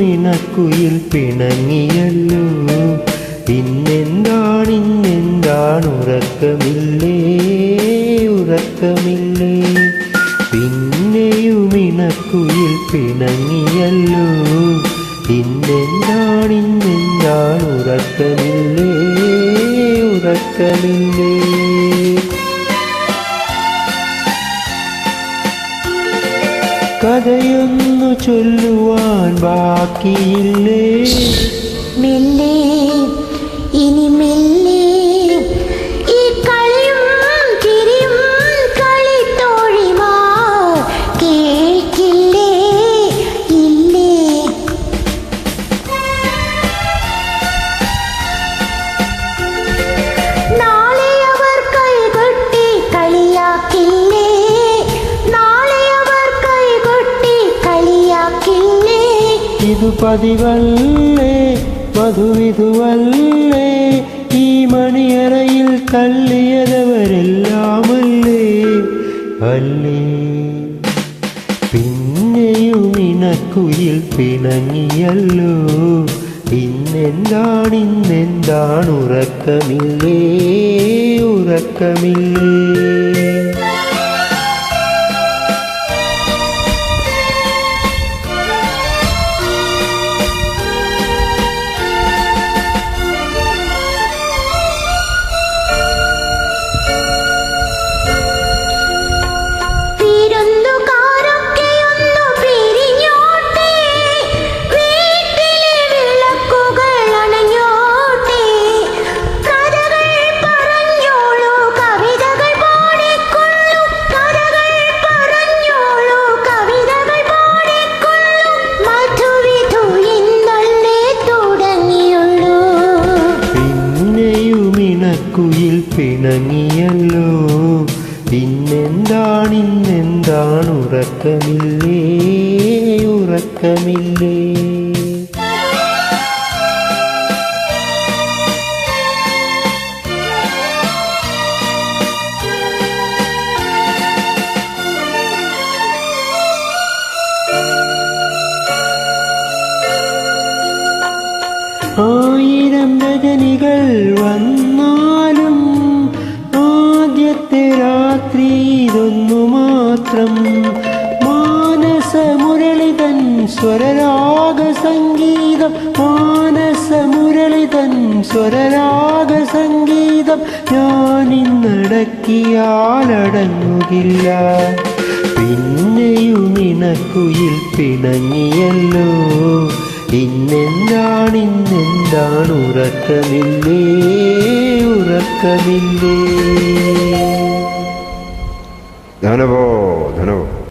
ഇണക്കുയിൽ പിണങ്ങിയല്ലോ. ഇന്നെന്താണ് ഇന്നെന്താണ്? ഉറക്കമില്ലേ? ഉറക്കമില്ലേ? പിന്നെയും ഇണക്കുയിൽ പിണങ്ങിയല്ലോ. ഇന്നെന്താണ് ഇന്നെന്താണ്? ഉറക്കമില്ലേ? ഉറക്കമില്ലേ? കഥയൊന്നു ചൊല്ലുവാൻ ബാക്കിയില്ലേ? മെല്ലെ ഇനി ഇതു പതിവല്ലേ? മധുവിധുവല്ലേ ഈ മണിയറയിൽ തള്ളിയതവരെല്ലാമല്ലേ? അല്ലേ? പിന്നെയും ഇണക്കുയിൽ പിണങ്ങിയല്ലോ. ഇന്നെന്താണ് ഇന്നെന്താണ് ഉറക്കമില്ലേ? ഉറക്കമില്ലേ? പിണങ്ങിയല്ലോ. ഇന്നെന്താണ് ഇന്നെന്താണ്? ഉറക്കമില്ലേ ഉറക്കമില്ലേ. ആയിരം രജനികൾ വന്നാലും മാനസമുരളിതൻ സ്വരരാഗ സംഗീതം മാനസമുരളിതൻ സ്വരരാഗ സംഗീതം ഞാനിന്നടക്കിയാലടങ്ങുകില്ല പിന്നെയും ഇണക്കുയിൽ പിണങ്ങിയല്ലോ. ഇന്നെന്താണ് ഇന്നെന്താണ് ഉറക്കമില്ലേ? ഉറക്കമില്ലേ